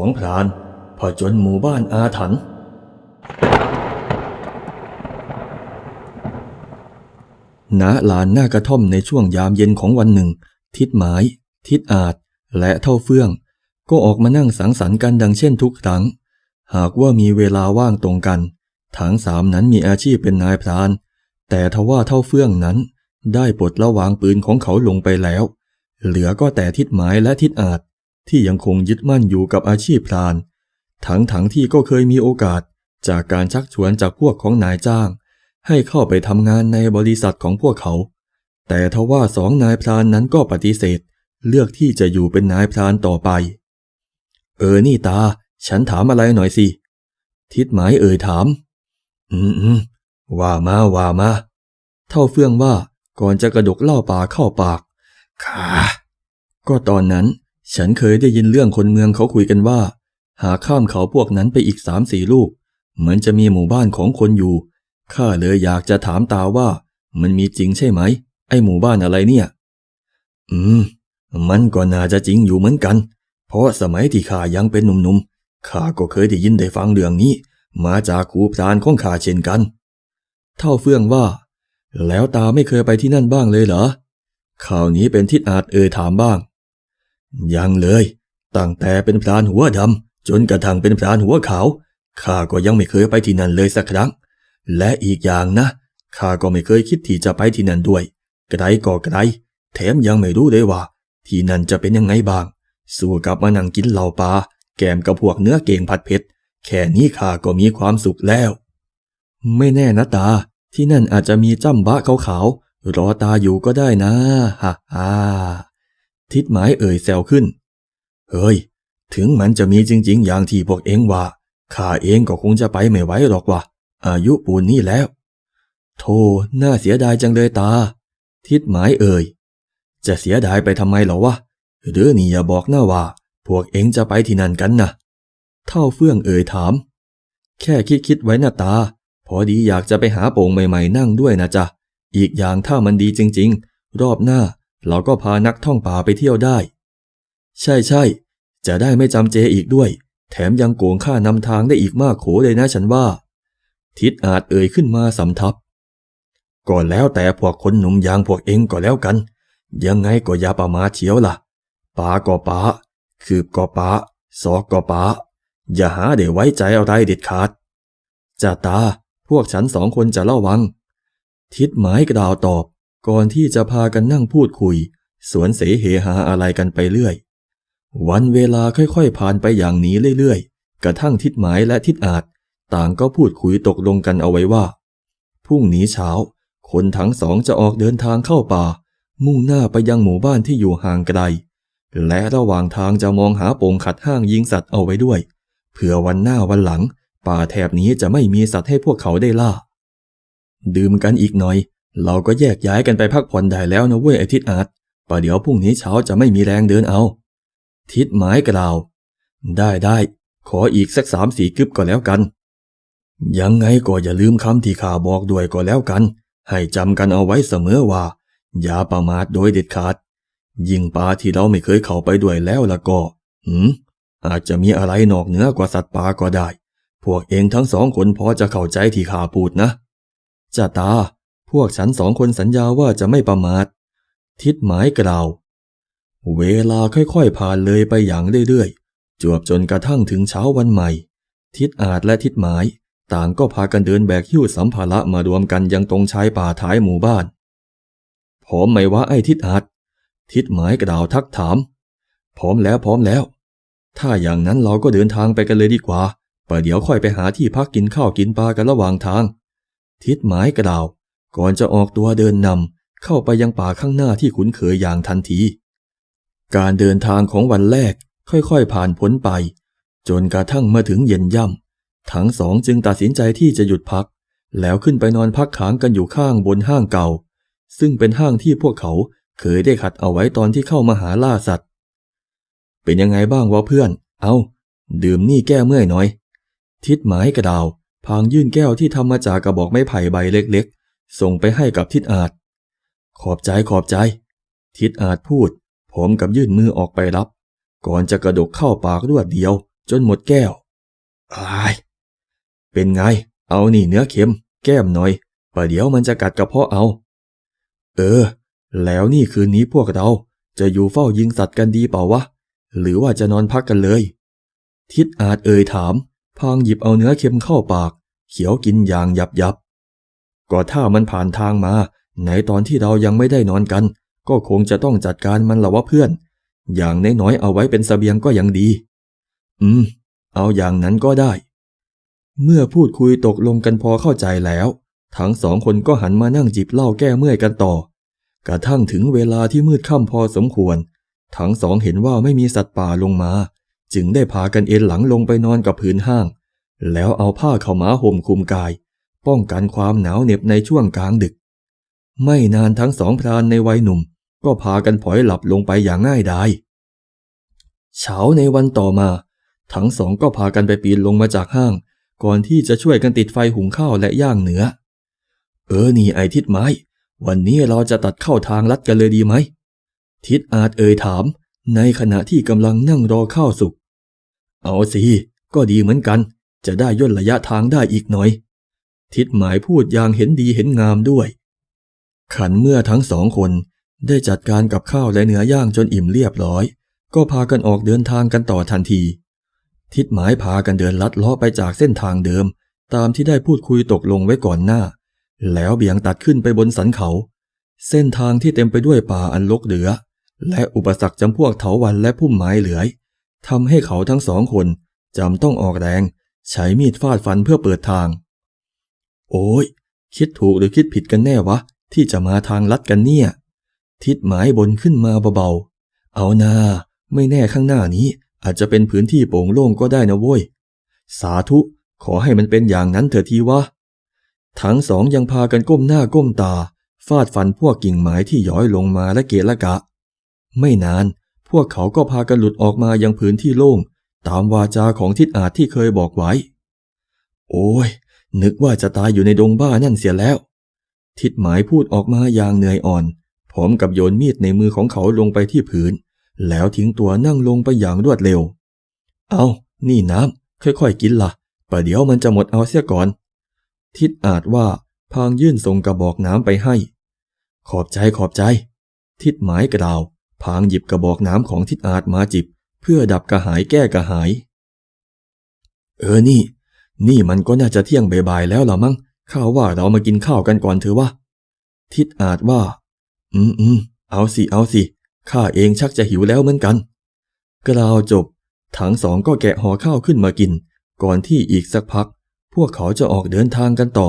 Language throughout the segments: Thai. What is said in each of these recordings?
องพรานผจญหมู่บ้านอาถรรพ์ณลานหน้ากระท่อมในช่วงยามเย็นของวันหนึ่ง ทิดหมาย ทิดอาจ และเท่าเฟื่อง ก็ออกมานั่งสังสรรค์กันดังเช่นทุกครั้ง หากว่ามีเวลาว่างตรงกันทั้งสามนั้นมีอาชีพเป็นนายพราน แต่ทว่าเท่าเฟื่องนั้น ได้ปลดละวางปืนของเขาลงไปแล้ว เหลือก็แต่ทิดหมายและทิดอาจ ที่ยังคงยึดมั่นอยู่กับอาชีพพราน ทั้งทั้งที่ก็เคยมีโอกาสจากการชักชวนจากพวกของนายจ้าง ให้เข้าไปทำงานในบริษัทของพวกเขา แต่ทว่าสองนายพรานนั้นก็ปฏิเสธ เลือกที่จะอยู่เป็นนายพรานต่อไป เออนี่ตา ฉันถามอะไรหน่อยสิ ทิดหมายเอ่ยถาม อืมอืมว่ามาว่ามา เท่าเฟื่องว่าก่อนจะกระดกเหล้าป่าเข้าปากค่ะก็ตอนนั้น ฉันเคยได้ยินเรื่องคนเมืองเขาคุยกันว่า หากข้ามเขาพวกนั้นไปอีกสามสี่ลูก เหมือนจะมีหมู่บ้านของคนอยู่ ข้าเลยอยากจะถามตาว่ามันมีจริงใช่ไหม ไอหมู่บ้านอะไรเนี่ย อืม มันก็น่าจะจริงอยู่เหมือนกัน เพราะสมัยที่ข้ายังเป็นหนุ่มๆข้าก็เคยได้ยินได้ฟังเรื่องนี้ มาจากครูพรานของข้าเช่นกัน เท่าเฟื่องว่า แล้วตาไม่เคยไปที่นั่นบ้างเลยเหรอข่าวนี้เป็นทิศอาจเอ่ยถามบ้าง ยังเลย ตั้งแต่เป็นพรานหัวดำจนกระทั่งเป็นพรานหัวขาวข้าก็ยังไม่เคยไปที่นั่นเลยสักครั้ง และอีกอย่างนะข้าก็ไม่เคยคิดที่จะไปที่นั่นด้วยไกลก็ไกลแถมยังไม่รู้เลยว่า ที่นั่นจะเป็นยังไงบ้าง สู้กับมานั่งกินเหล้าปลาแกมกับพวกเนื้อเก่งผัดเผ็ดแค่นี้ข้าก็มีความสุขแล้ว ไม่แน่นะตา ที่นั่นอาจจะมีจ้ำบะขาวๆรอตาอยู่ก็ได้นะฮ่าฮ่า ทิดหมายเอ่ยแซวขึ้น เฮ้ย ถึงมันจะมีจริง ๆ อย่างที่พวกเองว่า ข้าเองก็คงจะไปไม่ไหวหรอกว่ะ อายุปูนนี่แล้ว โธ่น่าเสียดายจังเลยตา ทิดหมายเอ่ย จะเสียดายไปทำไมเหรอวะ หรือนี่อย่าบอกนะว่า พวกเองจะไปที่นั่นกันนะเท่าเฟื่องเอ่ยถาม แค่คิดคิดไว้นะตา พอดีอยากจะไปหาโป่งใหม่ ๆ นั่งด้วยนะจ๊ะ อีกอย่างถ้ามันดีจริง ๆ รอบหน้า เราก็พานักท่องป่าไปเที่ยวได้ ใช่ใช่จะได้ไม่จำเจอีกด้วย แถมยังโกงค่านำทางได้อีกมากโขเลยนะฉันว่า ทิดอาจเอ่ยขึ้นมาสำทับก็แล้วแต่พวกคนหนุ่มยางพวกเองก็แล้วกัน ยังไงก็อย่าประมาทเชียวล่ะป่าก็ป่าคืบก็ป่าศอกก็ป่าอย่าหาเดี๋ยวไว้ใจอะไรเด็ดขาดจ่าตา พวกฉันสองคนจะระวัง ทิดหมายกระดาวตอบ ก่อนที่จะพากันนั่งพูดคุย สวนเสเหหาอะไรกันไปเรื่อย วันเวลาค่อยๆผ่านไปอย่างนี้เรื่อยๆ กระทั่งทิดหมายและทิดอาจ ต่างก็พูดคุยตกลงกันเอาไว้ว่า พรุ่งนี้เช้า คนทั้งสองจะออกเดินทางเข้าป่า มุ่งหน้าไปยังหมู่บ้านที่อยู่ห่างไกล และระหว่างทางจะมองหาโป่งขัดห้างยิงสัตว์เอาไว้ด้วย เผื่อวันหน้าวันหลัง ป่าแถบนี้จะไม่มีสัตว์ให้พวกเขาได้ล่า ดื่มกันอีกหน่อย เราก็แยกย้ายกันไปพักผ่อนได้แล้วนะเว้ยไอทิดอาจป่ะเดี๋ยวพรุ่งนี้เช้าจะไม่มีแรงเดินเอา ทิดหมายกล่าว ได้ได้ขออีกสักสามสี่กึบก็แล้วกัน ยังไงก็อย่าลืมคำที่ข้าบอกด้วยก็แล้วกัน ให้จำกันเอาไว้เสมอว่า อย่าประมาทโดยเด็ดขาด ยิ่งป่าที่เราไม่เคยเข้าไปด้วยแล้วละก็ หืมอาจจะมีอะไรนอกเหนือกว่าสัตว์ป่าก็ได้ พวกเองทั้งสองคนพอจะเข้าใจที่ข้าพูดนะจ่าตา วกฉันสองคนสัญญาว่าจะไม่ประมาท ทิดหมายกล่าว เวลาค่อยๆผ่านเลยไปอย่างเรื่อยๆ จวบจนกระทั่งถึงเช้าวันใหม่ ทิดอาจและทิดหมาย ต่างก็พากันเดินแบกหิ้วสัมภาระมารวมกันยังตรงชายป่าท้ายหมู่บ้านพร้อมไหมวะไอ้ทิดอาจ ทิดหมายกล่าวทักถาม พร้อมแล้วพร้อมแล้ว ถ้าอย่างนั้นเราก็เดินทางไปกันเลยดีกว่าประเดี๋ยวค่อยไปหาที่พักกินข้าวกินปลากันระหว่างทาง ทิดหมายกล่าว ก่อนจะออกตัวเดินนำเข้าไปยังป่าข้างหน้าที่คุ้นเคยอย่างทันที การเดินทางของวันแรกค่อยๆผ่านพ้นไป จนกระทั่งมาถึงเย็นย่ำทั้งสองจึงตัดสินใจที่จะหยุดพัก แล้วขึ้นไปนอนพักค้างกันอยู่ข้างบนห้างเก่า ซึ่งเป็นห้างที่พวกเขาเคยได้ขัดเอาไว้ตอนที่เข้ามาหาล่าสัตว์ เป็นยังไงบ้างวะเพื่อน เอาดื่มนี่แก้เมื่อยหน่อย ทิดหมายกระดาว พางยื่นแก้วที่ทำมาจากกระบอกไม้ไผ่ใบเล็กๆ ส่งไปให้กับทิดอาจ ขอบใจขอบใจ ทิดอาจพูด ผมกับยื่นมือออกไปรับ ก่อนจะกระดกเข้าปากรวดเดียว จนหมดแก้วอายเป็นไง เอานี่เนื้อเค็ม แก้มหน่อยประเดี๋ยวมันจะกัดกระเพาะเอา เออ แล้วนี่คืนนี้พวกเราจะอยู่เฝ้ายิงสัตว์กันดีเปล่าวะ หรือว่าจะนอนพักกันเลย ทิดอาจเอ่ยถาม พางหยิบเอาเนื้อเค็มเข้าปาก เขียวกินอย่างยับยับ ก็ถ้ามันผ่านทางมา ในตอนที่เรายังไม่ได้นอนกัน ก็คงจะต้องจัดการมันละวะเพื่อน อย่างน้อยๆเอาไว้เป็นสเสบียงก็ยังดี อืม เอาอย่างนั้นก็ได้ เมื่อพูดคุยตกลงกันพอเข้าใจแล้ว ทั้งสองคนก็หันมานั่งจิบเหล้าแก้เมื่อยกันต่อ กระทั่งถึงเวลาที่มืดค่ำพอสมควร ทั้งสองเห็นว่าไม่มีสัตว์ป่าลงมา จึงได้พากันเอ็นหลังลงไปนอนกับพื้นห้าง แล้วเอาผ้าเข้ามาห่มคลุมกาย ป้องกันความหนาวเหน็บในช่วงกลางดึก ไม่นานทั้งสองพรานในวัยหนุ่ม ก็พากันผลอยหลับลงไปอย่างง่ายดายเช้าในวันต่อมา ทั้งสองก็พากันไปปีนลงมาจากห้าง ก่อนที่จะช่วยกันติดไฟหุงข้าวและย่างเนื้อ เออนี่ไอทิดไม้ วันนี้เราจะตัดเข้าทางลัดกันเลยดีไหม ทิดอาจเอ่ยถาม ในขณะที่กำลังนั่งรอข้าวสุก เอาสิ ก็ดีเหมือนกัน จะได้ย่นระยะทางได้อีกหน่อย ทิดหมายพูดอย่างเห็นดีเห็นงามด้วย ขันเมื่อทั้งสองคนได้จัดการกับข้าวและเนื้อย่างจนอิ่มเรียบร้อย ก็พากันออกเดินทางกันต่อทันที ทิดหมายพากันเดินลัดเลาะไปจากเส้นทางเดิม ตามที่ได้พูดคุยตกลงไว้ก่อนหน้า แล้วเบี่ยงตัดขึ้นไปบนสันเขา เส้นทางที่เต็มไปด้วยป่าอันลกเหลือ และอุปสรรคจำพวกเถาวันและพุ่มไม้เหลือยทำให้เขาทั้งสองคนจำต้องออกแรง ใช้มีดฟาดฟันเพื่อเปิดทาง โอ้ย คิดถูกหรือคิดผิดกันแน่วะ ที่จะมาทางลัดกันเนี่ย ทิศหมายบนขึ้นมาเบาๆ เอานา ไม่แน่ข้างหน้านี้อาจจะเป็นพื้นที่โป่งโล่งก็ได้นะโว้ย สาธุ ขอให้มันเป็นอย่างนั้นเถอะทีวะ ทั้งสองยังพากันก้มหน้าก้มตา ฟาดฟันพวกกิ่งไม้ที่ย้อยลงมาและเกละกะ ไม่นาน พวกเขาก็พากันหลุดออกมายังพื้นที่โล่ง ตามวาจาของทิศอาจที่เคยบอกไว้ โอ้ย นึกว่าจะตายอยู่ในดงบ้านั่นเสียแล้ว ทิดหมายพูดออกมาอย่างเหนื่อยอ่อน พร้อมกับโยนมีดในมือของเขาลงไปที่พื้น แล้วทิ้งตัวนั่งลงไปอย่างรวดเร็ว เอานี่น้ำค่อยๆกินละ่ะประเดี๋ยวมันจะหมดเอาเสียก่อน ทิดอาจว่าพางยื่นส่งกระบอกน้ำไปให้ ขอบใจขอบใจ ทิดหมายกล่าวพางหยิบกระบอกน้ำของทิดอาจมาจิบ เพื่อดับกระหายแก้กระหาย เออนี่ นี่มันก็น่าจะเที่ยงบ่ายๆแล้วล่ะมั้งข้าว่าเรามากินข้าวกันก่อนเถอะวะทิดอาจว่า อืมอืมเอาสิเอาสิข้าเองชักจะหิวแล้วเหมือนกัน กล่าวจบทั้งสองก็แกะห่อข้าวขึ้นมากิน ก่อนที่อีกสักพัก พวกเขาจะออกเดินทางกันต่อ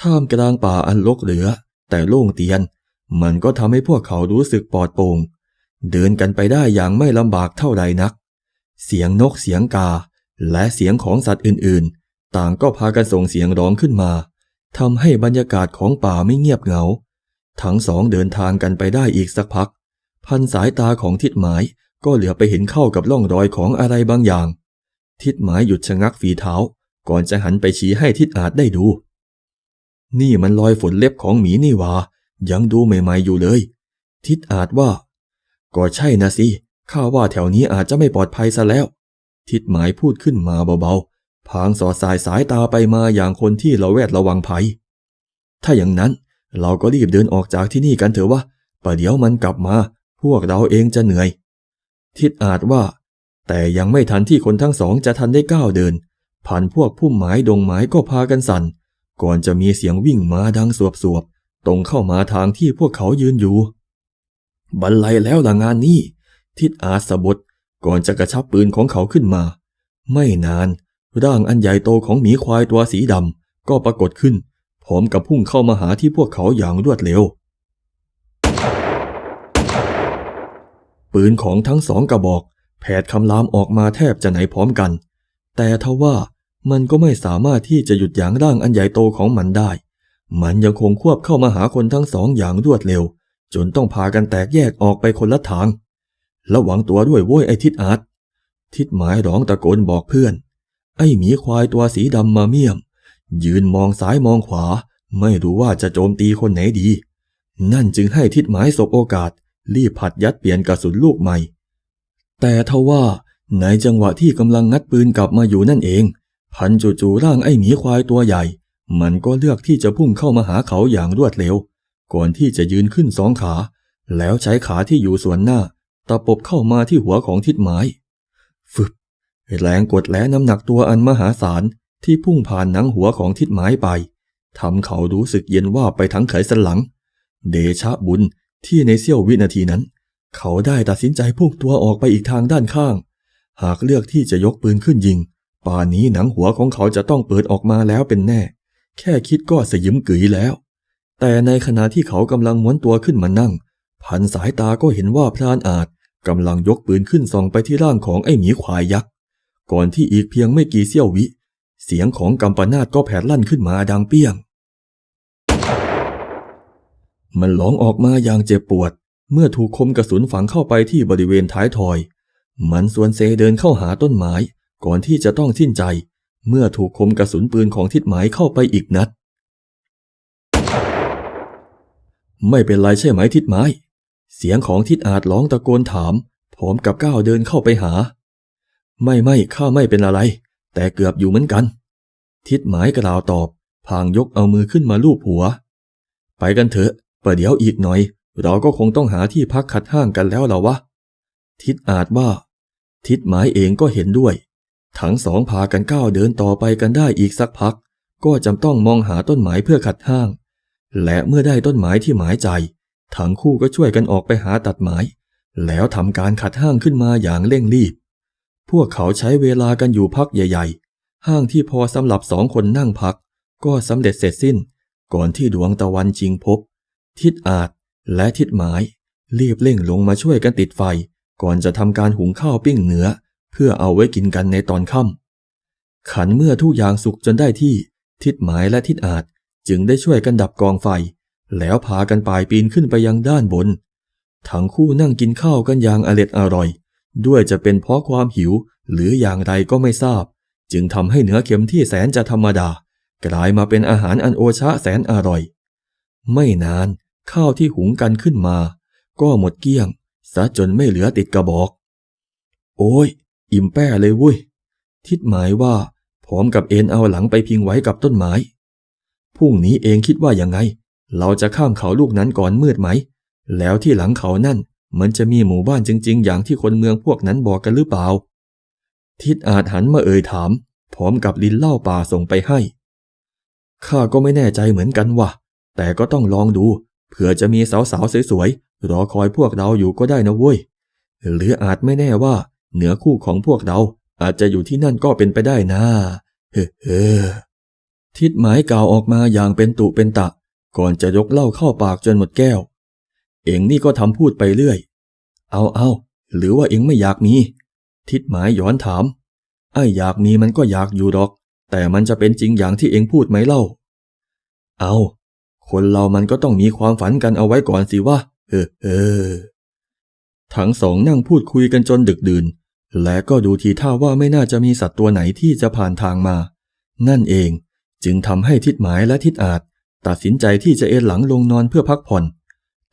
ท่ามกลางป่าอันรกเหลือ แต่โล่งเตียน มันก็ทำให้พวกเขารู้สึกปลอดโปร่งเดินกันไปได้อย่างไม่ลำบากเท่าใดนัก เสียงนกเสียงกา และเสียงของสัตว์อื่นๆ ต่างก็พากันส่งเสียงร้องขึ้นมาทำให้บรรยากาศของป่าไม่เงียบเหงา ทั้งสองเดินทางกันไปได้อีกสักพัก พันสายตาของทิดหมายก็เหลือไปเห็นเข้ากับร่องรอยของอะไรบางอย่าง ทิดหมายหยุดชะงักฝีเท้า ก่อนจะหันไปชี้ให้ทิดอาจได้ดู นี่มันรอยฝนเล็บของหมีนี่วายังดูใหม่ๆอยู่เลย ทิดอาจว่า ก็ใช่นะสิข้าว่าแถวนี้อาจจะไม่ปลอดภัยซะแล้ว ทิดหมายพูดขึ้นมาเบาๆ พางสอดสายสายตาไปมาอย่างคนที่เราแวดระวังภัย ถ้าอย่างนั้นเราก็รีบเดินออกจากที่นี่กันเถอะวะประเดี๋ยวมันกลับมา พวกเราเองจะเหนื่อย ทิดอาจว่า แต่ยังไม่ทันที่คนทั้งสองจะทันได้ก้าวเดิน ผ่านพวกพุ่มไม้ดงไม้ก็พากันสั่น ก่อนจะมีเสียงวิ่งมาดังสวบสวบตรงเข้ามาทางที่พวกเขายืนอยู่ บรรลัยแล้วละงานนี้ทิดอาจสะบด ก่อนจะกระชับปืนของเขาขึ้นมา ไม่นาน ร่างอันใหญ่โตของหมีควายตัวสีดำก็ปรากฏขึ้น พร้อมกับพุ่งเข้ามาหาที่พวกเขาอย่างรวดเร็ว ปืนของทั้งสองกระบอก แผดคำรามออกมาแทบจะไหนพร้อมกัน แต่ทว่ามันก็ไม่สามารถที่จะหยุดยั้งร่างอันใหญ่โตของมันได้ มันยังคงควบเข้ามาหาคนทั้งสองอย่างรวดเร็ว จนต้องพากันแตกแยกออกไปคนละทาง ระวังตัวด้วยโว้ยไอ้ทิดอาร์ตทิดหมายร้องตะโกนบอกเพื่อน ไอ้หมีควายตัวสีดำมาเมี่ยม ยืนมองซ้ายมองขวา ไม่รู้ว่าจะโจมตีคนไหนดี นั่นจึงให้ทิดหมายสบโอกาส รีบผัดยัดเปลี่ยนกระสุนลูกใหม่ แต่ทว่าในจังหวะที่กำลังงัดปืนกลับมาอยู่นั่นเอง พันจู่ๆร่างไอ้หมีควายตัวใหญ่ มันก็เลือกที่จะพุ่งเข้ามาหาเขาอย่างรวดเร็ว ก่อนที่จะยืนขึ้นสองขา แล้วใช้ขาที่อยู่ส่วนหน้า ตะปบเข้ามาที่หัวของทิดไม้ฟึบแรงกดและน้ำหนักตัวอันมหาศาลที่พุ่งผ่านหนังหัวของทิดไม้ไปทำเขารู้สึกเย็นว่าไปทั้งไขสันหลัง เดชะบุญที่ในเสี้ยววินาทีนั้น เขาได้ตัดสินใจพุ่งตัวออกไปอีกทางด้านข้าง หากเลือกที่จะยกปืนขึ้นยิง ป่านนี้หนังหัวของเขาจะต้องเปิดออกมาแล้วเป็นแน่ แค่คิดก็สยิมกึ๋ยแล้ว แต่ในขณะที่เขากำลังม้วนตัวขึ้นมานั่ง พันสายตาก็เห็นว่าพรานอาจกำลังยกปืนขึ้นส่องไปที่ร่างของไอ้หมีควายยักษ์ ก่อนที่อีกเพียงไม่กี่เสี้ยววิ เสียงของกัมปนาตก็แผดลั่นขึ้นมาดังเปี้ยง มันร้องออกมาอย่างเจ็บปวด เมื่อถูกคมกระสุนฝังเข้าไปที่บริเวณท้ายทอย มันสวนเซเดินเข้าหาต้นไม้ก่อนที่จะต้องสิ้นใจ เมื่อถูกคมกระสุนปืนของทิดหมายเข้าไปอีกนัด ไม่เป็นไรใช่ไหมทิดไม้ เสียงของทิดอาจร้องตะโกนถาม พร้อมกับก้าวเดินเข้าไปหา ไม่ไม่ข้าไม่เป็นอะไร แต่เกือบอยู่เหมือนกัน ทิดหมายกล่าวตอบ พางยกเอามือขึ้นมาลูบหัว ไปกันเถอะประเดี๋ยวอีกหน่อย เราก็คงต้องหาที่พักขัดห้างกันแล้วเหรอวะ ทิดอาจว่า ทิดหมายเองก็เห็นด้วย ทั้งสองพากันก้าวเดินต่อไปกันได้อีกสักพัก ก็จำต้องมองหาต้นไม้เพื่อขัดห้าง และเมื่อได้ต้นไม้ที่หมายใจ ทั้งคู่ก็ช่วยกันออกไปหาตัดไม้แล้วทำการขัดห้างขึ้นมาอย่างเร่งรีบ พวกเขาใช้เวลากันอยู่พักใหญ่ๆ ห้างที่พอสำหรับสองคนนั่งพัก ก็สำเร็จเสร็จสิ้น ก่อนที่ดวงตะวันจริงพบ ทิดอาจและทิดหมาย รีบเร่งลงมาช่วยกันติดไฟ ก่อนจะทำการหุงข้าวปิ้งเนื้อ เพื่อเอาไว้กินกันในตอนค่ำขันเมื่อทุกอย่างสุกจนได้ที่ ทิดหมายและทิดอาจจึงได้ช่วยกันดับกองไฟ แล้วพากันป่ายปีนขึ้นไปยังด้านบน ทั้งคู่นั่งกินข้าวกันอย่างอร็ดอร่อย ด้วยจะเป็นเพราะความหิวหรืออย่างไรก็ไม่ทราบ จึงทำให้เนื้อเค็มที่แสนจะธรรมดา กลายมาเป็นอาหารอันโอชะแสนอร่อย ไม่นาน ข้าวที่หุงกันขึ้นมา ก็หมดเกลี้ยงซะจนไม่เหลือติดกระบอก โอ้ย อิ่มแป้เลยวุ้ย ทิดหมายว่าพร้อมกับเอ็นเอาหลังไปพิงไว้กับต้นไม้พรุ่งนี้เองคิดว่าอยังไง เราจะข้ามเขาลูกนั้นก่อนมืดไหม แล้วที่หลังเขานั่นมันจะมีหมู่บ้านจริง ๆ อย่างที่คนเมืองพวกนั้นบอกกันหรือเปล่า ทิดอาจหันมาเอ่ยถาม พร้อมกับลิ้นเล่าป่าส่งไปให้ ข้าก็ไม่แน่ใจเหมือนกันว่ะ แต่ก็ต้องลองดู เผื่อจะมีสาวๆสวยๆรอคอยพวกเราอยู่ก็ได้นะเว้ย หรืออาจไม่แน่ว่า เหนือคู่ของพวกเราอาจจะอยู่ที่นั่นก็เป็นไปได้นะ เฮ้เฮ้ทิดหมายกล่าวออกมาอย่างเป็นตุเป็นตะ ก่อนจะยกเหล้าเข้าปากจนหมดแก้ว เองนี่ก็ทำพูดไปเรื่อย เอาเอาหรือว่าเองไม่อยากมี ทิดหมายย้อนถาม ไอ้อยากมีมันก็อยากอยู่หรอก แต่มันจะเป็นจริงอย่างที่เองพูดไหมเล่า เอาคนเรามันก็ต้องมีความฝันกันเอาไว้ก่อนสิวะเออเออทั้งสองนั่งพูดคุยกันจนดึกดื่น และก็ดูทีท่าว่าไม่น่าจะมีสัตว์ตัวไหนที่จะผ่านทางมา นั่นเองจึงทำให้ทิดหมายและทิดอาจ ตัดสินใจที่จะเอนหลังลงนอนเพื่อพักผ่อน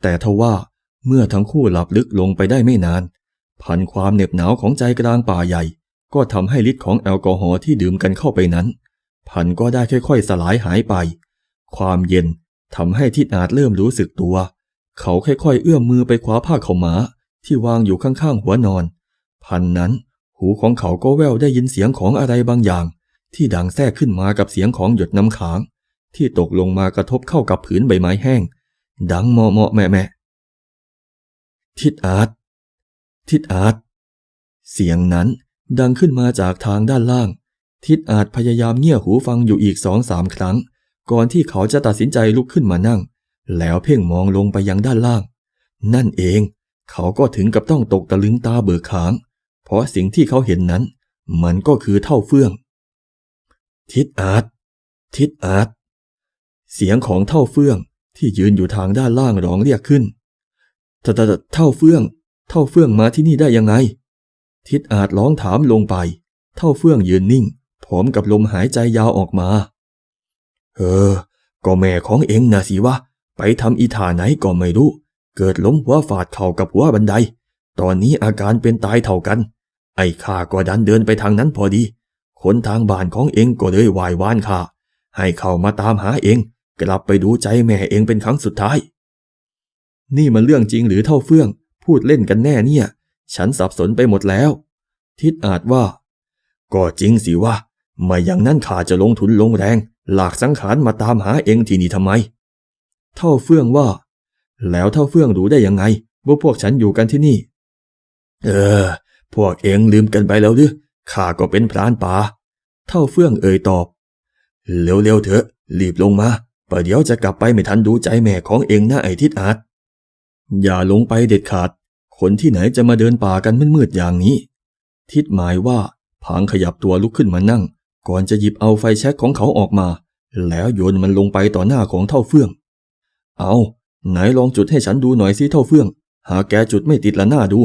แต่ทว่าเมื่อทั้งคู่หลับลึกลงไปได้ไม่นาน พันความเหน็บหนาวของใจกลางป่าใหญ่ ก็ทำให้ฤทธิ์ของแอลกอฮอล์ที่ดื่มกันเข้าไปนั้น พันก็ได้ค่อยๆสลายหายไป ความเย็นทำให้ทิดอาจเริ่มรู้สึกตัว เขาค่อยๆ เอื้อมมือไปคว้าผ้าขาวม้าที่วางอยู่ข้างๆหัวนอน พันนั้น หูของเขาก็แว่วได้ยินเสียงของอะไรบางอย่าง ที่ดังแทรกขึ้นมากับเสียงของหยดน้ำค้าง ที่ตกลงมากระทบเข้ากับผืนใบไม้แห้ง ดังเมาะเมาะแม่แม่ทิดอาร์ตทิดอาร์ตเสียงนั้นดังขึ้นมาจากทางด้านล่าง ทิดอาร์ตพยายามเงี่ยหูฟังอยู่อีกสองสามครั้ง ก่อนที่เขาจะตัดสินใจลุกขึ้นมานั่ง แล้วเพ่งมองลงไปยังด้านล่าง นั่นเอง เขาก็ถึงกับต้องตกตะลึงตาเบิกขาง เพราะสิ่งที่เขาเห็นนั้น มันก็คือเท่าเฟื่อง ทิดอาร์ตทิดอาร์ต เสียงของเท่าเฟื่องที่ยืนอยู่ทางด้านล่างร้องเรียกขึ้นทตเท่าเฟื่อง เท่าเฟื่องมาที่นี่ได้ยังไง ทิดอาร์ตร้องถามลงไป เท่าเฟื่องยืนนิ่งพร้อมกับลมหายใจยาวออกมา เออ ก็แม่ของเองนะสิวะ ไปทำอีท่าไหนก็ไม่รู้ เกิดล้มหัวฟาดเข่ากับหัวบันได ตอนนี้อาการเป็นตายเท่ากัน ไอ้ข้าก็ดันเดินไปทางนั้นพอดี คนทางบ้านของเองก็เลยไหววานข้าให้เข้ามาตามหาเอง กลับไปดูใจแม่เองเป็นครั้งสุดท้าย นี่มันเรื่องจริงหรือเท่าเฟื่อง พูดเล่นกันแน่เนี่ย ฉันสับสนไปหมดแล้ว ทิดอาจว่า ก็จริงสิว่าไม่อย่างนั้นข้าจะลงทุนลงแรง หลากสังขารมาตามหาเองที่นี่ทำไม เท่าเฟื่องว่า แล้วเท่าเฟื่องรู้ได้ยังไงว่าพวกฉันอยู่กันที่นี่ เออ พวกเองลืมกันไปแล้วหรือข้าก็เป็นพรานป่า เท่าเฟื่องเอ่ยตอบ เร็วๆเถอะ รีบลงมา ประเดี๋ยวจะกลับไปไม่ทันดูใจแม่ของเองนะไอ้ทิดอาจอย่าลงไปเด็ดขาด คนที่ไหนจะมาเดินป่ากันมืดๆอย่างนี้ ทิดหมายว่าผางขยับตัวลุกขึ้นมานั่ง ก่อนจะหยิบเอาไฟแช็กของเขาออกมา แล้วโยนมันลงไปต่อหน้าของเท่าเฟื่อง เอาไหนลองจุดให้ฉันดูหน่อยสิเท่าเฟื่อง หาแกจุดไม่ติดละหน้าดู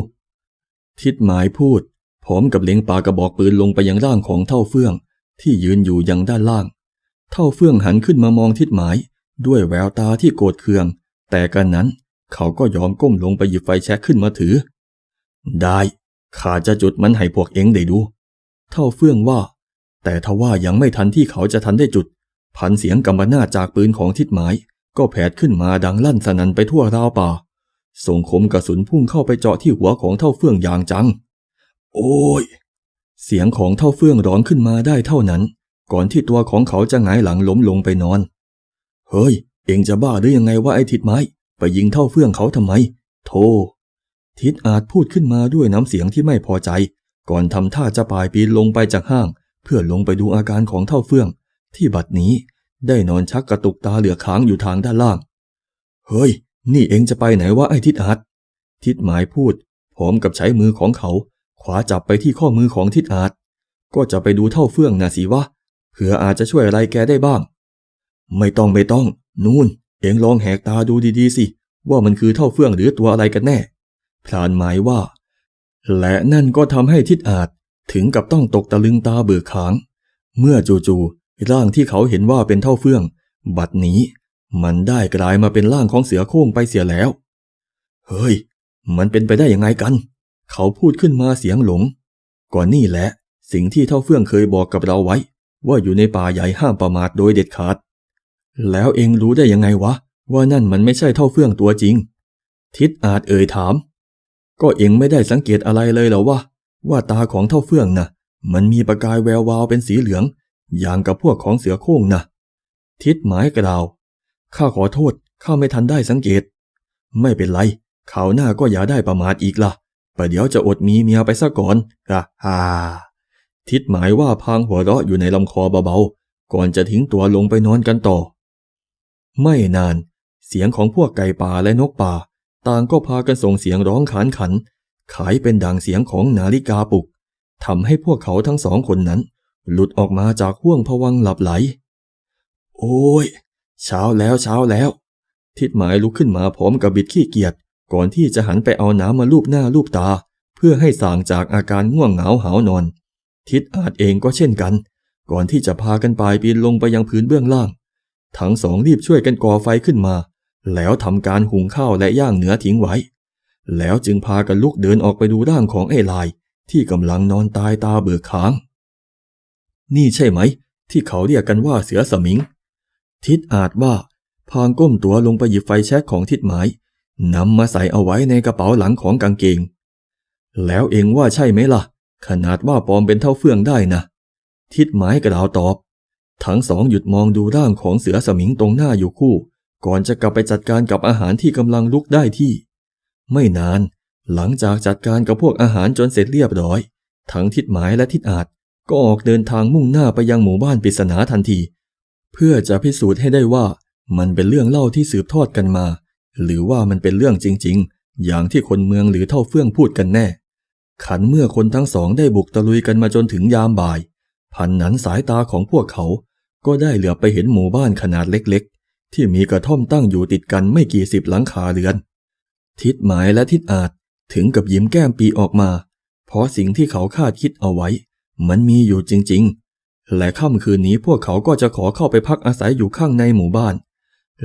ทิดหมายพูดพร้อมกับเล็งปากกระบอกปืนลงไปยังร่างของเท่าเฟื่อง ที่ยืนอยู่ยังด้านล่าง เท่าเฟื่องหันขึ้นมามองทิดหมาย ด้วยแววตาที่โกรธเคือง แต่กันนั้นเขาก็ยอมก้มลงไปหยิบไฟแช็กขึ้นมาถือ ได้ข้าจะจุดมันให้พวกเองได้ดู เท่าเฟื่องว่า แต่ทว่ายังไม่ทันที่เขาจะทันได้จุด พันเสียงกำมนาจจากปืนของทิดหมาย ก็แผดขึ้นมาดังลั่นสนั่นไปทั่วราวป่า ส่งคมกระสุนพุ่งเข้าไปเจาะที่หัวของเท่าเฟื่องอย่างจัง โอ้ย เสียงของเท่าเฟื่องร้องขึ้นมาได้เท่านั้น ก่อนที่ตัวของเขาจะหงายหลังล้มลงไปนอน เฮ้ย เองจะบ้าหรือยังไงว่าไอ้ทิดไม้ ไปยิงเท่าเฟื่องเขาทำไม โธ่ทิดอาจพูดขึ้นมาด้วยน้ำเสียงที่ไม่พอใจ ก่อนทำท่าจะปายปีนลงไปจากห้าง เพื่อลงไปดูอาการของเท่าเฟื่อง ที่บัดนี้ได้นอนชักกระตุกตาเหลือค้างอยู่ทางด้านล่าง เฮ้ย นี่เองจะไปไหนวะไอ้ทิดอาจทิดหมายพูดพร้อมกับใช้มือของเขาขวาจับไปที่ข้อมือของทิดอาจก็จะไปดูเท่าเฟื่องนะสิวะ เผื่ออาจจะช่วยอะไรแกได้บ้าง ไม่ต้องไม่ต้อง นู่น เองลองแหกตาดูดีๆสิ ว่ามันคือเท่าเฟื่องหรือตัวอะไรกันแน่ พลานหมายว่า และนั่นก็ทำให้ทิดอาจถึงกับต้องตกตะลึงตาเบิกขาง เมื่อจู่ๆร่างที่เขาเห็นว่าเป็นเท่าเฟื่อง บัดนี้ มันได้กลายมาเป็นร่างของเสือโคร่งไปเสียแล้ว เฮ้ย มันเป็นไปได้ยังไงกัน เขาพูดขึ้นมาเสียงหลง ก่อนนี่แหละ สิ่งที่เท่าเฟื่องเคยบอกกับเราไว้ ว่าอยู่ในป่าใหญ่ห้ามประมาทโดยเด็ดขาด แล้วเองรู้ได้ยังไงวะ ว่านั่นมันไม่ใช่เท่าเฟื่องตัวจริง ทิดอาจเอ่ยถาม ก็เองไม่ได้สังเกตอะไรเลยเหรอวะว่าตาของเท่าเฟื่องนะ่ะ มันมีประกายแวววาวเป็นสีเหลือง อย่างกับพวกของเสือโคร่งนะทิดหมายกระดาวข้าขอโทษข้าไม่ทันได้สังเกต ไม่เป็นไรข่าวหน้าก็อย่าได้ประมาทอีกละ่ะประเดี๋ยวจะอดมีเมียไปซะก่อนกะฮ่า ทิดหมายว่าพางหัวเราะอยู่ในลำคอเบาๆ ก่อนจะทิ้งตัวลงไปนอนกันต่อ ไม่นาน เสียงของพวกไก่ป่าและนกป่า ต่างก็พากันส่งเสียงร้องขานขัน ขายเป็นดังเสียงของนาฬิกาปลุกทำให้พวกเขาทั้งสองคนนั้น หลุดออกมาจากห่วงผวังหลับไหล โอ้ย เช้าแล้วเช้าแล้ว ทิดหมายลุกขึ้นมาพร้อมกับบิดขี้เกียจก่อนที่จะหันไปเอาน้ำมาลูบหน้าลูบตา เพื่อให้สางจากอาการง่วงเหงาหานอน ทิดอาจเองก็เช่นกัน ก่อนที่จะพากันปายปีนลงไปยังพื้นเบื้องล่าง ทั้งสองรีบช่วยกันก่อไฟขึ้นมา แล้วทำการหุงข้าวและย่างเนื้อทิ้งไว้ แล้วจึงพากันลุกเดินออกไปดูร่างของไอ้ลาย ที่กำลังนอนตายตาเบิกค้าง นี่ใช่ไหม ที่เขาเรียกกันว่าเสือสมิง ทิดอาจว่าพางก้มตัวลงไปหยิบไฟแช็กของทิดหมายนำมาใส่เอาไว้ในกระเป๋าหลังของกางเกง แล้วเองว่าใช่ไหมล่ะ ขนาดว่าปลอมเป็นเท่าเฟื่องได้นะ ทิดหมายกระดาวตอบ ทั้งสองหยุดมองดูร่างของเสือสมิงตรงหน้าอยู่คู่ ก่อนจะกลับไปจัดการกับอาหารที่กำลังลุกได้ที่ ไม่นาน หลังจากจัดการกับพวกอาหารจนเสร็จเรียบร้อย ทั้งทิดหมายและทิดอาจก็ออกเดินทางมุ่งหน้าไปยังหมู่บ้านปริศนาทันที เพื่อจะพิสูจน์ให้ได้ว่ามันเป็นเรื่องเล่าที่สืบทอดกันมา หรือว่ามันเป็นเรื่องจริง ๆ อย่างที่คนเมืองหรือเท่าเฟื่องพูดกันแน่ ขันเมื่อคนทั้งสองได้บุกตะลุยกันมาจนถึงยามบ่าย พันนั้นสายตาของพวกเขา ก็ได้เหลือไปเห็นหมู่บ้านขนาดเล็กๆ ที่มีกระท่อมตั้งอยู่ติดกันไม่กี่สิบหลังคาเรือน ทิดหมายและทิดอาจถึงกับยิ้มแก้มปีออกมา เพราะสิ่งที่เขาคาดคิดเอาไว้ มันมีอยู่จริงๆ และค่ำคืนนี้พวกเขาก็จะขอเข้าไปพักอาศัยอยู่ข้างในหมู่บ้าน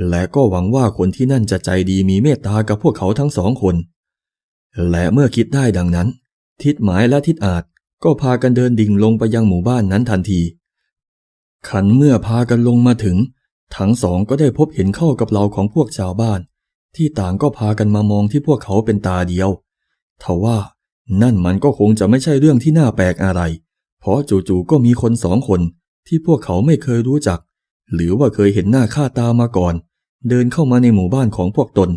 และก็หวังว่าคนที่นั่นจะใจดีมีเมตตากับพวกเขาทั้งสองคน และเมื่อคิดได้ดังนั้น ทิดหมายและทิดอาจก็พากันเดินดิ่งลงไปยังหมู่บ้านนั้นทันที ขันเมื่อพากันลงมาถึง ทั้งสองก็ได้พบเห็นเข้ากับเราของพวกชาวบ้าน ที่ต่างก็พากันมามองที่พวกเขาเป็นตาเดียวทว่านั่นมันก็คงจะไม่ใช่เรื่องที่น่าแปลกอะไร เพราะจู่ๆก็มีคนสองคนที่พวกเขาไม่เคยรู้จัก หรือว่าเคยเห็นหน้าค่าตามาก่อน เดินเข้ามาในหมู่บ้านของพวกตน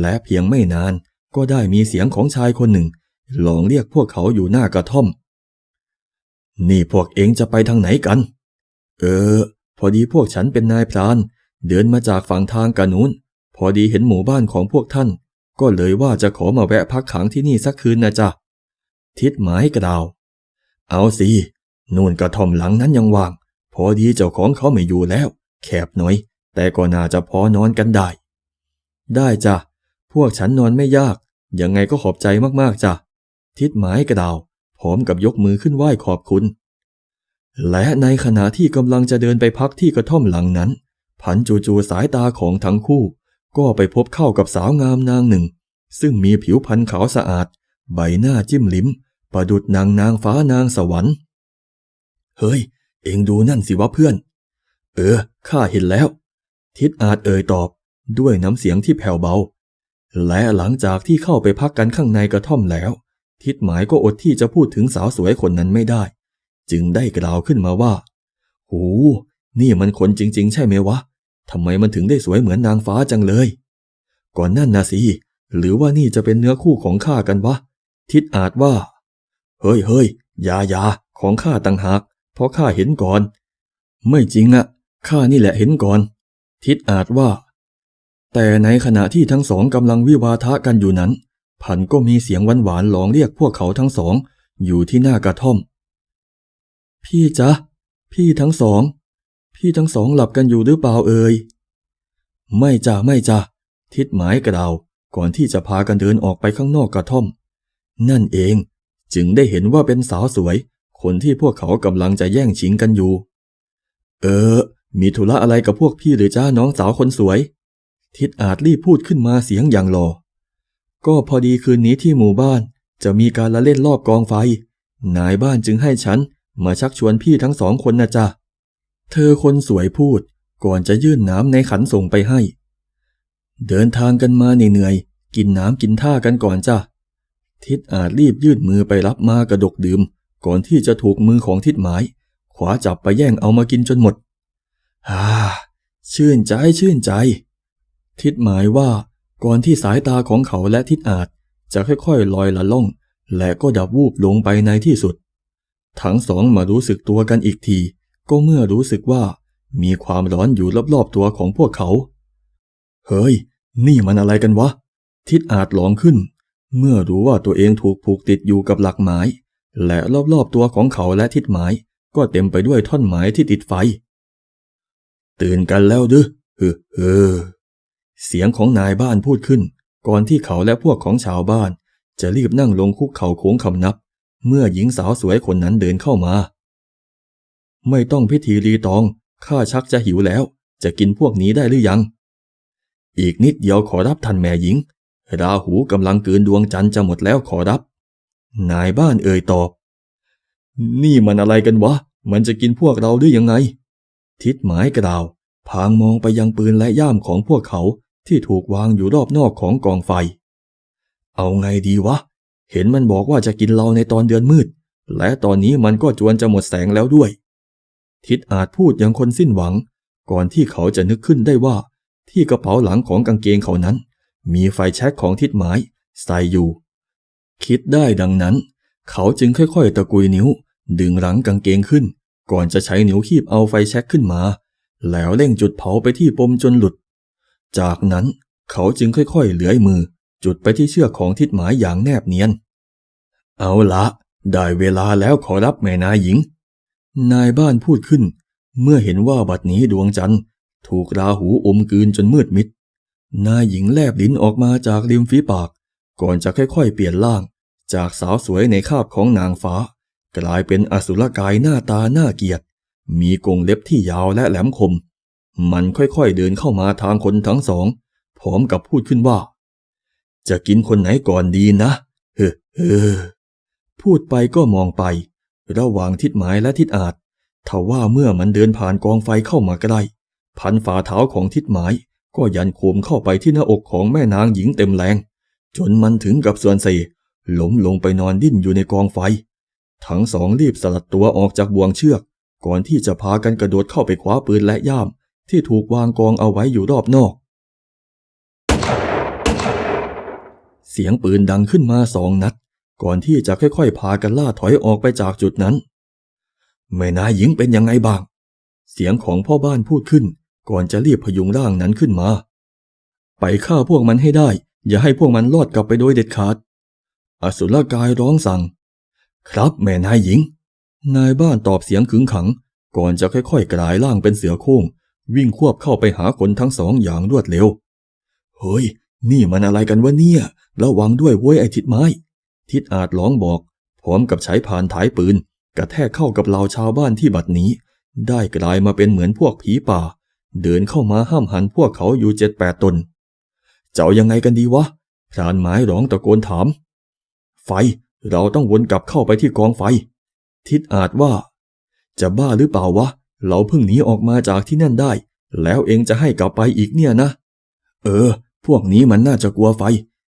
และเพียงไม่นานก็ได้มีเสียงของชายคนหนึ่ง ลองเรียกพวกเขาอยู่หน้ากระท่อม นี่พวกเองจะไปทางไหนกัน เออ พอดีพวกฉันเป็นนายพราน เดินมาจากฝั่งทางกระนู้นพอดีเห็นหมู่บ้านของพวกท่าน ก็เลยว่าจะขอมาแวะพักขังที่นี่สักคืนนะจ๊ะ ทิดหมายกล่าว เอาสินู่นกระท่อมหลังนั้นยังว่าง พอดีเจ้าของเขาไม่อยู่แล้ว แคบหน่อย แต่ก็น่าจะพอนอนกันได้ ได้จ้ะ พวกฉันนอนไม่ยาก ยังไงก็ขอบใจมากๆจ้ะ ทิดหมายกระดาวพร้อมกับยกมือขึ้นไหว้ขอบคุณ และในขณะที่กำลังจะเดินไปพักที่กระท่อมหลังนั้น ผันจู่ๆสายตาของทั้งคู่ ก็ไปพบเข้ากับสาวงามนางหนึ่ง ซึ่งมีผิวพรรณขาวสะอาด ใบหน้าจิ้มลิ้ม ประดุดนางนางฟ้านางสวรรค์ เฮ้ย เอ็งดูนั่นสิวะเพื่อน เออ ข้าเห็นแล้ว ทิดอาจเอ่ยตอบด้วยน้ำเสียงที่แผ่วเบา และหลังจากที่เข้าไปพักกันข้างในกระท่อมแล้ว ทิดหมายก็อดที่จะพูดถึงสาวสวยคนนั้นไม่ได้ จึงได้กล่าวขึ้นมาว่าโหนี่มันคนจริง ๆ ใช่ไหมวะทำไมมันถึงได้สวยเหมือนนางฟ้าจังเลย ก่อนนั่นนะสิ หรือว่านี่จะเป็นเนื้อคู่ของข้ากันวะ ทิดอาจว่า เฮ้ยเฮ้ยอยาอยาของข้าต่างหาก เพราะข้าเห็นก่อน ไม่จริงอะข้านี่แหละเห็นก่อน ทิดอาจว่า แต่ในขณะที่ทั้งสองกำลังวิวาทะกันอยู่นั้น พันก็มีเสียงหวานๆหลองเรียกพวกเขาทั้งสอง อยู่ที่หน้ากระท่อม พี่จ๊ะ พี่ทั้งสอง พี่ทั้งสองหลับกันอยู่หรือเปล่าเอ่ย ไม่จ้ะไม่จ้ะทิดหมายกล่าวก่อนที่จะพากันเดินออกไปข้างนอกกระท่อม นั่นเองจึงได้เห็นว่าเป็นสาวสวย คนที่พวกเขากำลังจะแย่งชิงกันอยู่ เออ มีธุระอะไรกับพวกพี่หรือจ้าน้องสาวคนสวย ทิดอาจรีบพูดขึ้นมาเสียงอย่างหลอ่อ ก็พอดีคืนนี้ที่หมู่บ้านจะมีการละเล่นรอบกองไฟ นายบ้านจึงให้ฉันมาชักชวนพี่ทั้งสองคนนะจ๊ะ เธอคนสวยพูดก่อนจะยื่นน้ำในขันส่งไปให้ เดินทางกันมาเหนื่อยๆกินน้ำกินท่ากันก่อนจ้ะ ทิดอาจรีบยื่นมือไปรับมากระดกดื่ม ก่อนที่จะถูกมือของทิดหมาย ขวาจับไปแย่งเอามากินจนหมดฮ่าชื่นใจชื่นใจ ทิดหมายว่า ก่อนที่สายตาของเขาและทิดอาจจะค่อยๆลอยละล่อง และก็ดับวูบลงไปในที่สุด ทั้งสองมารู้สึกตัวกันอีกที ก็เมื่อรู้สึกว่า มีความร้อนอยู่รอบๆตัวของพวกเขา เฮ้ย นี่มันอะไรกันวะ ทิดอาจหลองขึ้น เมื่อรู้ว่าตัวเองถูกผูกติดอยู่กับหลักไม้และรอบๆตัวของเขาและทิดหมายก็เต็มไปด้วยท่อนไม้ที่ติดไฟ ตื่นกันแล้วดื้อเฮ้อ เสียงของนายบ้านพูดขึ้น ก่อนที่เขาและพวกของชาวบ้าน จะรีบนั่งลงคุกเข่าโค้งคำนับ เมื่อหญิงสาวสวยคนนั้นเดินเข้ามา ไม่ต้องพิธีรีตอง ข้าชักจะหิวแล้ว จะกินพวกนี้ได้หรือยัง อีกนิดเดียวขอรับท่านแม่หญิง ราหูกำลังเกินดวงจันทร์จะหมดแล้วขอรับ นายบ้านเอ่ยตอบ นี่มันอะไรกันวะ มันจะกินพวกเราได้ยังไง ทิดหมายกล่าว พางมองไปยังปืนและย่ามของพวกเขา ที่ถูกวางอยู่รอบนอกของกองไฟ เอาไงดีวะ เห็นมันบอกว่าจะกินเราในตอนเดือนมืด และตอนนี้มันก็จวนจะหมดแสงแล้วด้วย ทิดอาจพูดอย่างคนสิ้นหวัง ก่อนที่เขาจะนึกขึ้นได้ว่า ที่กระเป๋าหลังของกางเกงเขานั้น มีไฟแช็กของทิดหมายใส่อยู่ คิดได้ดังนั้น เขาจึงค่อยๆ ตะกุยนิ้ว ดึงหลังกางเกงขึ้น ก่อนจะใช้นิ้วคีบเอาไฟแช็กขึ้นมา แล้วเร่งจุดเผาไปที่ปมจนหลุด จากนั้นเขาจึงค่อยๆเหลือยมือ จุดไปที่เชือกของทิดหมายอย่างแนบเนียน เอาละได้เวลาแล้วขอรับแม่นายหญิง นายบ้านพูดขึ้น เมื่อเห็นว่าบัดนี้ดวงจันทร์ ถูกราหูอมกืนจนมืดมิด นายหญิงแลบลิ้นออกมาจากริมฝีปาก ก่อนจะค่อยๆเปลี่ยนร่าง จากสาวสวยในคาบของนางฟ้า กลายเป็นอสุรกายหน้าตาหน่าเกียดมีกรงเล็บที่ยาวและแหลมคม มันค่อยๆเดินเข้ามาทางคนทั้งสอง พร้อมกับพูดขึ้นว่า จะกินคนไหนก่อนดีนะ เฮ้อเฮ้อพูดไปก็มองไป ระหว่างทิศหมายและทิศอาจทว่าเมื่อมันเดินผ่านกองไฟเข้ามาใกล้พันฝ่าเท้าของทิศหมาย ก็ยันโคมเข้าไปที่หน้าอกของแม่นางหญิงเต็มแรง จนมันถึงกับส่วนเซล้มลงไปนอนดิ้นอยู่ในกองไฟ ทั้งสองรีบสลัดตัวออกจากบ่วงเชือก ก่อนที่จะพากันกระโดดเข้าไปคว้าปืนและย่าม ที่ถูกวางกองเอาไว้อยู่รอบนอก เสียงปืนดังขึ้นมาสองนัด ก่อนที่จะค่อยๆ พากันล่าถอยออกไปจากจุดนั้น แม่นายหญิงเป็นยังไงบ้าง เสียงของพ่อบ้านพูดขึ้น ก่อนจะรีบพยุงร่างนั้นขึ้นมา ไปฆ่าพวกมันให้ได้ อย่าให้พวกมันรอดกลับไปโดยเด็ดขาด อสุรกายร้องสั่ง ครับแม่นายหญิง นายบ้านตอบเสียงขึงขัง ก่อนจะค่อยๆ กลายร่างเป็นเสือโคร่ง วิ่งควบเข้าไปหาคนทั้งสองอย่างรวดเร็ว เฮ้ย นี่มันอะไรกันวะเนี่ย ระวังด้วยเว้ยไอ้ทิดไม้ ทิดอาจร้องบอก พร้อมกับใช้ผ่านท้ายปืน กระแทกเข้ากับเหล่าชาวบ้านที่บัดนี้ ได้กลายมาเป็นเหมือนพวกผีป่า เดินเข้ามาห้ามหันพวกเขาอยู่เจ็ดแปดตน เจ้ายังไงกันดีวะพรานไม้ร้องตะโกนถาม ไฟ เราต้องวนกลับเข้าไปที่กองไฟ ทิดอาจว่า จะบ้าหรือเปล่าวะ เราเพิ่งหนีออกมาจากที่นั่นได้ แล้วเองจะให้กลับไปอีกเนี่ยนะ เออ พวกนี้มันน่าจะกลัวไฟ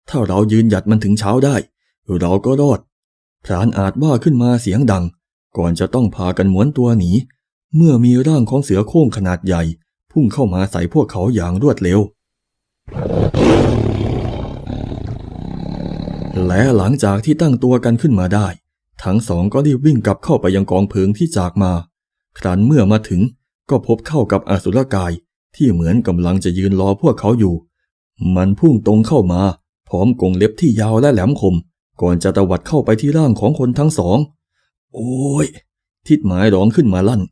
ถ้าเรายืนหยัดมันถึงเช้าได้ เราก็รอด พรานอาจว่าขึ้นมาเสียงดัง ก่อนจะต้องพากันหมวนตัวหนี เมื่อมีร่างของเสือโคร่งขนาดใหญ่ พุ่งเข้ามาใส่พวกเขาอย่างรวดเร็ว และหลังจากที่ตั้งตัวกันขึ้นมาได้ ทั้งสองก็รีบวิ่งกลับเข้าไปยังกองเพลิงที่จากมา ครั้นเมื่อมาถึงก็พบเข้ากับอสุรกายที่เหมือนกำลังจะยืนรอพวกเขาอยู่ มันพุ่งตรงเข้ามา พร้อมกงเล็บที่ยาวและแหลมคม ก่อนจะตวัดเข้าไปที่ร่างของคนทั้งสอง โอ้ย ทิดหมายร้องขึ้นมาลั่น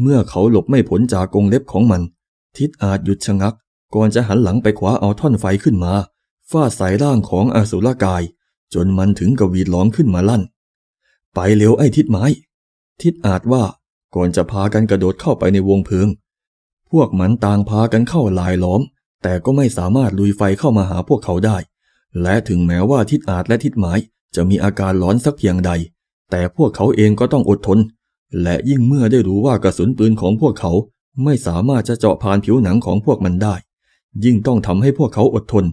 เมื่อเขาหลบไม่พ้นจากกงเล็บของมัน ทิดอาจหยุดชะงัก ก่อนจะหันหลังไปคว้าเอาท่อนไฟขึ้นมาฟาดใส่ร่างของอสุรกาย จนมันถึงกับวีดร้องขึ้นมาลั่น ไปเร็วไอ้ทิดไม้ ทิดอาจว่า ก่อนจะพากันกระโดดเข้าไปในวงเพลิง พวกมันต่างพากันเข้าลายล้อม แต่ก็ไม่สามารถลุยไฟเข้ามาหาพวกเขาได้ และถึงแม้ว่าทิดอาจและทิดหมายจะมีอาการร้อนสักเพียงใด แต่พวกเขาเองก็ต้องอดทน และยิ่งเมื่อได้รู้ว่ากระสุนปืนของพวกเขาไม่สามารถจะเจาะผ่านผิวหนังของพวกมันได้ ยิ่งต้องทำให้พวกเขาอดทน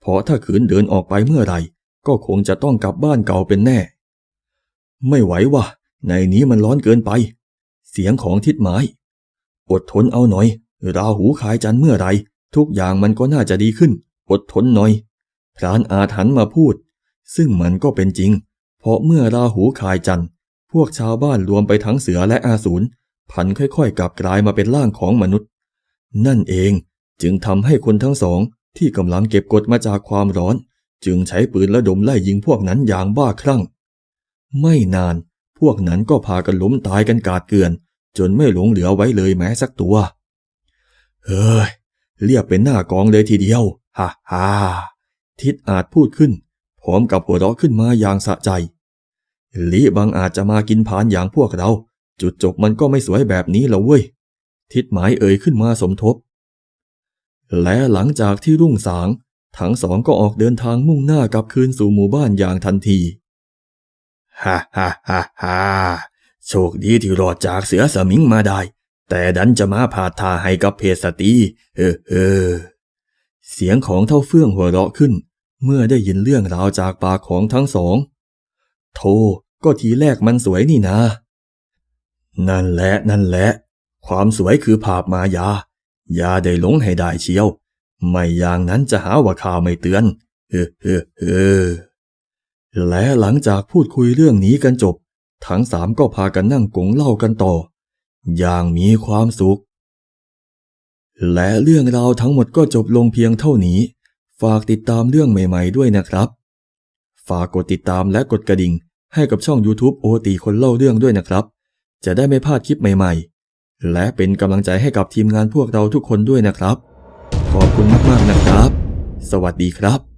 เพราะถ้าขืนเดินออกไปเมื่อไหร่ ก็คงจะต้องกลับบ้านเก่าเป็นแน่ ไม่ไหววะในนี้มันร้อนเกินไป เสียงของทิดหมายอดทนเอาหน่อย ราหูขายจันเมื่อไร ทุกอย่างมันก็น่าจะดีขึ้น อดทนหน่อย พรานอาถรรพ์มาพูด ซึ่งมันก็เป็นจริง เพราะเมื่อราหูขายจันพวกชาวบ้านรวมไปทั้งเสือและอาสูรพันค่อยๆ กลับกลายมาเป็นร่างของมนุษย์ นั่นเองจึงทำให้คนทั้งสองที่กำลังเก็บกดมาจากความร้อน จึงใช้ปืนระดมไล่ยิงพวกนั้นอย่างบ้าคลั่ง ไม่นานพวกนั้นก็พากันล้มตายกันกาดเกลื่อน จนไม่หลงเหลือไว้เลยแม้สักตัว เฮ้ย เรียบเป็นหน้ากองเลยทีเดียว ฮ่าฮ่าทิดอาจพูดขึ้น พร้อมกับหัวเราะขึ้นมาอย่างสะใจลีบางอาจจะมากินผานอย่างพวกเรา จุดจบมันก็ไม่สวยแบบนี้ล้วเว้ย ทิดหมายเอ่ยขึ้นมาสมทบ และหลังจากที่รุ่งสาง ทั้งสองก็ออกเดินทางมุ่งหน้ากลับคืนสู่หมู่บ้านอย่างทันที ฮ่าฮ่าฮ่าฮ่า โชคดีที่รอดจากเสือสมิงมาได้ แต่ดันจะมาพาทาให้กับเพศสตีเออเออเสียงของเท่าเฟื่องหัวเราะขึ้น เมื่อได้ยินเรื่องราวจากปากของทั้งสอง โธ่ก็ทีแรกมันสวยนี่นะ นั่นแหละนั่นแหละ ความสวยคือภาพมายา อย่าได้หลงให้ได้เชียว ไม่อย่างนั้นจะหาว่าข้าวไม่เตือนเออเออเออและหลังจากพูดคุยเรื่องนี้กันจบ ทั้งสามก็พากันนั่งกงเล่ากันต่อ อย่างมีความสุข และเรื่องราวทั้งหมดก็จบลงเพียงเท่านี้ ฝากติดตามเรื่องใหม่ ๆ ด้วยนะครับ ฝากกดติดตามและกดกระดิ่ง ให้กับช่อง YouTube โอตีคนเล่าเรื่องด้วยนะครับ จะได้ไม่พลาดคลิปใหม่ ๆ และเป็นกำลังใจให้กับทีมงานพวกเราทุกคนด้วยนะครับ ขอบคุณมากๆนะครับ สวัสดีครับ